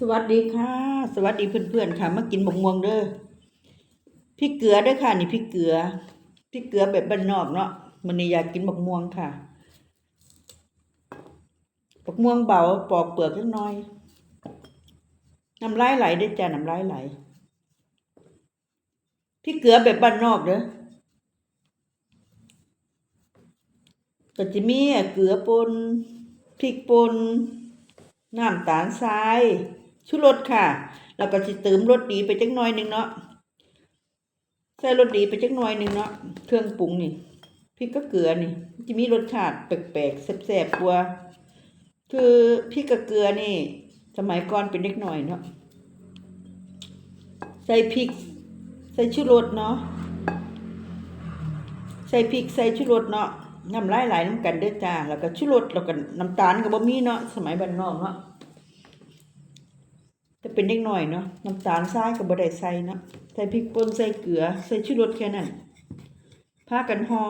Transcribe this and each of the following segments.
สวัสดีค่ะ สวัสดีเพื่อนๆค่ะ มากินบกม่วงเด้อพริกเกลือด้อค่ะ นี่พริกเกลือพริกเกลือแบบบ้านนอกเนาะมันนี่อยากกินบกม่วงค่ะบกม่วงเบาปอกเปลือกเล็กน้อยน้ำลายไหลเด้จ้าน้ำลายไหลพริกเกลือแบบบ้านนอกเด้อก็จะมีเกลือปนพริกปนน้ำตาลทราย ชูรสค่ะแล้วก็จะเติมรสดีไปจักหน่อยหนึงเนาะใส่รสดีไปจักหน่อยหนึงเนาะเครื่องปรุงนี่พริกก็เกลือนี่จะมีรสชาติแปลกๆแสบๆกว่าคือพริกกับเกลือนี่ สมัยก่อนเป็นเด็กหน่อยเนาะใส่พริก ใส่ชูรสเนาะใส่พริกใส่ชูรสเนาะน้ำลายไหลน้ำกันเด้อจ้าแล้วก็ชูรสแล้วก็น้ำตาลก็บ่มีเนาะสมัยบ้านนอกเนาะ แต่เป็นเด็กหน่อยเนาะน้ำตาลทรายก็บ่ไดใส่นะใส่พริกป่นใส่เกลือ ใส่ชูรสแค่นั้นพากันหอ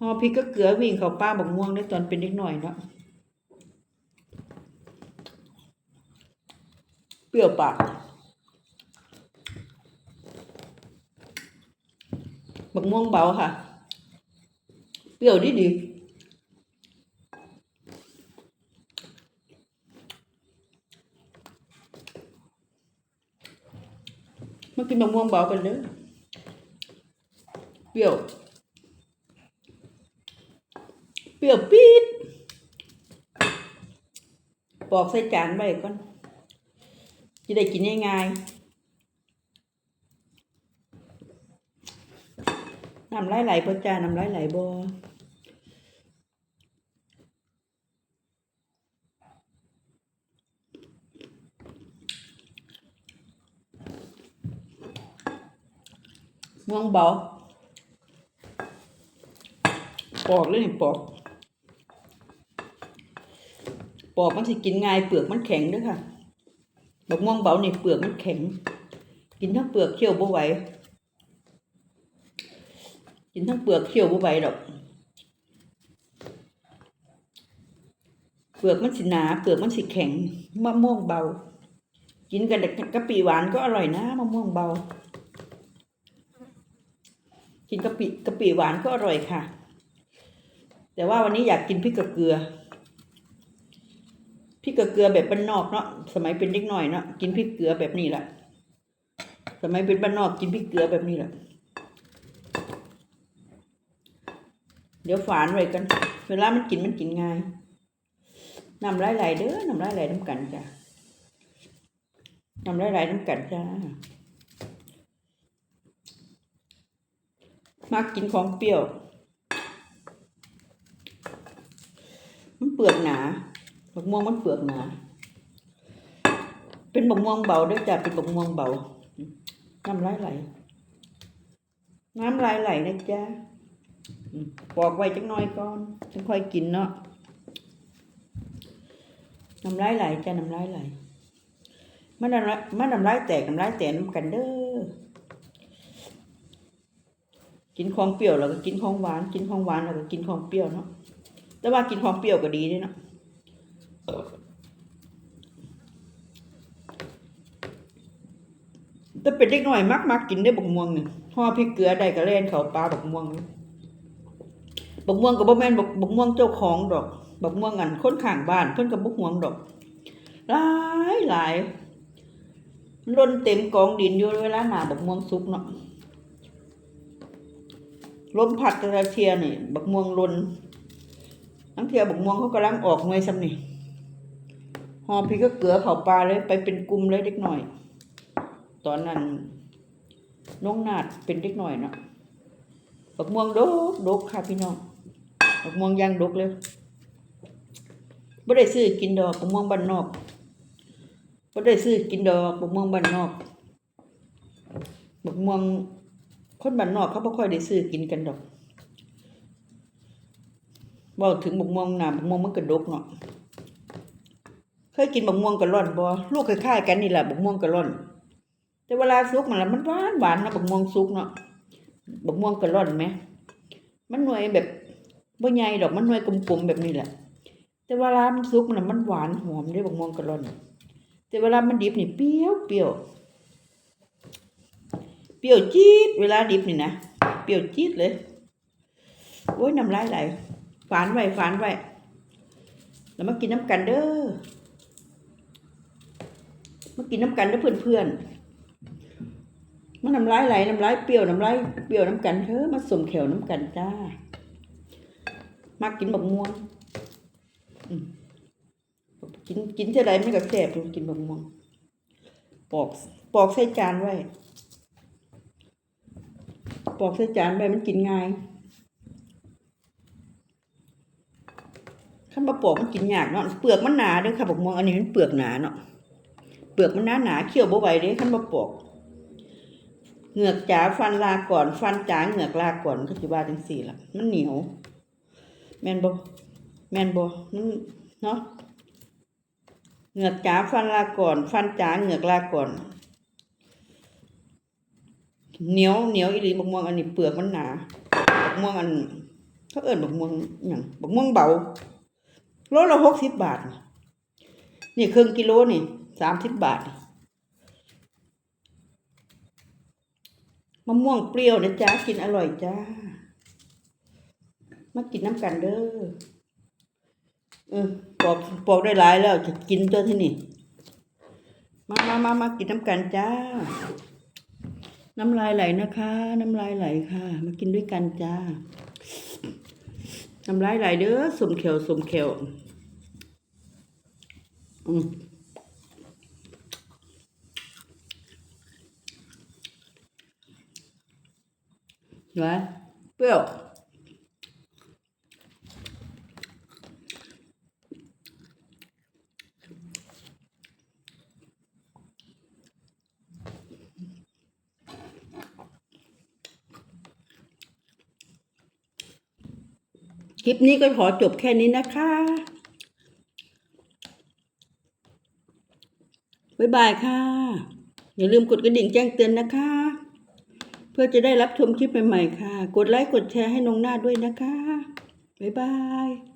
ห่อพริกก็เกลือวิ่งเข้าป้าบักม่วงได้ตอนเป็นเด็กหน่อยเนาะเปรี้ยวปากบักม่วงเบาค่ะ เปรี้ยวดีดี กินบักม่วงเบากันเด้อเปรี้ยว เปรี้ยวปี๊ดปอกใส่จานไว้ก่อนจะได้กินง่ายๆน้ำลายไหลบ่จ้าน้ำลายไหลบ่ ม่วงเบา ปอกเลยนี่ปอก ปอกมันสิกินง่ายเปลือกมันแข็งด้วยค่ะบักม่วงเบานี่เปลือกมันแข็ง กินทั้งเปลือกเคี่ยวบ่ไหวกินทั้งเปลือกเคี่ยวบ่ไหวดอก เปลือกมันสิหนา เปลือกมันสิแข็งมะม่วงเบา กินกันแต่กะปิหวานก็อร่อยนะมะม่วงเบา กินกะปิกะปิหวานก็อร่อยค่ะ แต่ว่าวันนี้อยากกินพริกกับเกลือพริกกับเกลือแบบบ้านนอกเนาะสมัยเป็นเด็กหน่อยเนาะกินพริกเกลือแบบนี้แหละสมัยเป็นบ้านนอกกินพริกเกลือแบบนี้แหละเดี๋ยวฝานไว้กัน เวลามันกินมันกินง่ายนำลายไหลเด้อนำลายไหลน้ำกันจ้ะนำลายไหลน้ำกันจ้า มักกินของเปรี้ยว มันเปลือกหนาบักม่วงมันเปลือกหนา เป็นบักม่วงเบาด้วยจ้ะเป็นบักม่วงเบา น้ำลายไหล น้ำลายไหลนะจ๊ะอืมปอกไว้จักหน่อยก่อนจึงค่อยกินเนาะ น้ำลายไหลจ้ะน้ำลายไหลมันน้ำลายมันน้ำลายแตกน้ำลายแตกน้ำกันเด้อ กินของเปรี้ยวแล้วก็กินของหวาน กินของหวานแล้วก็กินของเปรี้ยวเนาะแต่ว่ากินของเปรี้ยวก็ดีด้เนาะแต่เป็นเด็กหน่อยมักมักกินได้บกม่วงหนี่งห่อพริกเกลือได้ก็เล่นเขาปลาบกม่วงบกม่วงก็บ่แม่นบกบกม่วงเจ้าของดอกบกม่วงอันค้นข้างบ้านเพิ่นก็บ่ห่วงดอกหลายหลายล้นเต็มกองดินอยู่เวลาหนาบกม่วงสุกเนาะ ลมพัดแตะเทียนี่ บักม่วงล้นทั้งเทียบักม่วงเขากำลังออกหน่วยซ้ำนี่ห่อพริกก็เกลือเข้าปลาเลยไปเป็นกลุ่มเลยเด็กหน่อย ตอนนั้นน้องนาดเป็นเด็กหน่อยเนาะบักม่วงดกดกค่ะพี่น้องบักม่วงย่างดกเลยไม่ได้ซื้อกินดอกบักม่วงบ้านนอกไม่ได้ซื้อกินดอกบักม่วงบ้านนอกบักม่วง คนบ้านนอกเขาไม่ค่อยได้ซื้อกินกันดอกบอกถึงบักม่วงนาบักม่วงมันกระดกเนาะเคยกินบักม่วงกระร่อนบ่ลูกคล้ายๆกันนี่แหละบักม่วงกระร่อน แต่เวลาสุกมันละมันหวานหวานนะบักม่วงสุกเนาะบักม่วงกระร่อนไหมมันหน่วยแบบบ่ใหญ่ดอกมันหน่วยกลมๆแบบนี้แหละ แต่เวลามันสุกมันน่ะมันหวานหอมด้วยบักม่วงกระร่อน แต่เวลามันดิบนี่เปรี้ยวเปรี้ยว เปรี้ยวจี๊ดเวลาดิบนี่นะเปรี้ยวจี๊ดเลยโอ้ยน้ำลายไหลฝานไว้ฝานไว้แล้วมากินน้ำกันเด้อมากินน้ำกันเด้อเพื่อนๆมันน้ำลายไหลน้ำลายเปรี้ยวน้ำลายเปรี้ยวน้ำกันเถอะมาสมแขวน้ำกันจ้ามากินบักม่วงกินกินเท่าไรไม่ก็แสบกินบักม่วงปอกปอกใส่จานไว้ ปอกใส่จานไว้มันกินง่ายขั้นมาปอกมันกินยากเนาะเปลือกมันหนาเด้วยค่ะบักม่วงอันนี้มันเปลือกหนาเนาะเปลือกมันหนาหนาเคี่ยวบ่ไหวเด้ขั้นมาปอกเหงือกจ๋าฟันลาก่อน ฟันจ๋าเหงือกลาก่อนก็สิว่าจังสี่ละมันเหนียว แมนบ่แมนบ่มันเนาะเหงือกจ๋าฟันลาก่อน ฟันจ๋าเหงือกลาก่อน เหนียวเหนียวอีหลีบักม่วงอันนี้เปลือกมันหนาบักม่วงอันเขาเอิ้นบักม่วงอย่างบักม่วงเบาโลละหกสิบบาท นี่ครึ่งกิโลนี่สามสิบบาทมะม่วงเปรี้ยวนะจ๊ะกินอร่อยจ้ามากินน้ำกันเด้อเออปอกปอกได้หลายแล้วจะกินตัวที่นี่ มามามามากินน้ำกันจ้า น้ำลายไหลนะคะ น้ำลายไหลค่ะ มากินด้วยกันจ้า น้ำลายไหลเด้อสมเขียวสมเขียวอืมหวานเปรี้ยว คลิปนี้ก็ขอจบแค่นี้นะคะ บ๊ายบายค่ะ อย่าลืมกดกระดิ่งแจ้งเตือนนะคะ เพื่อจะได้รับชมคลิปใหม่ๆค่ะ กดไลค์กดแชร์ให้น้องหน้าด้วยนะคะ บ๊ายบาย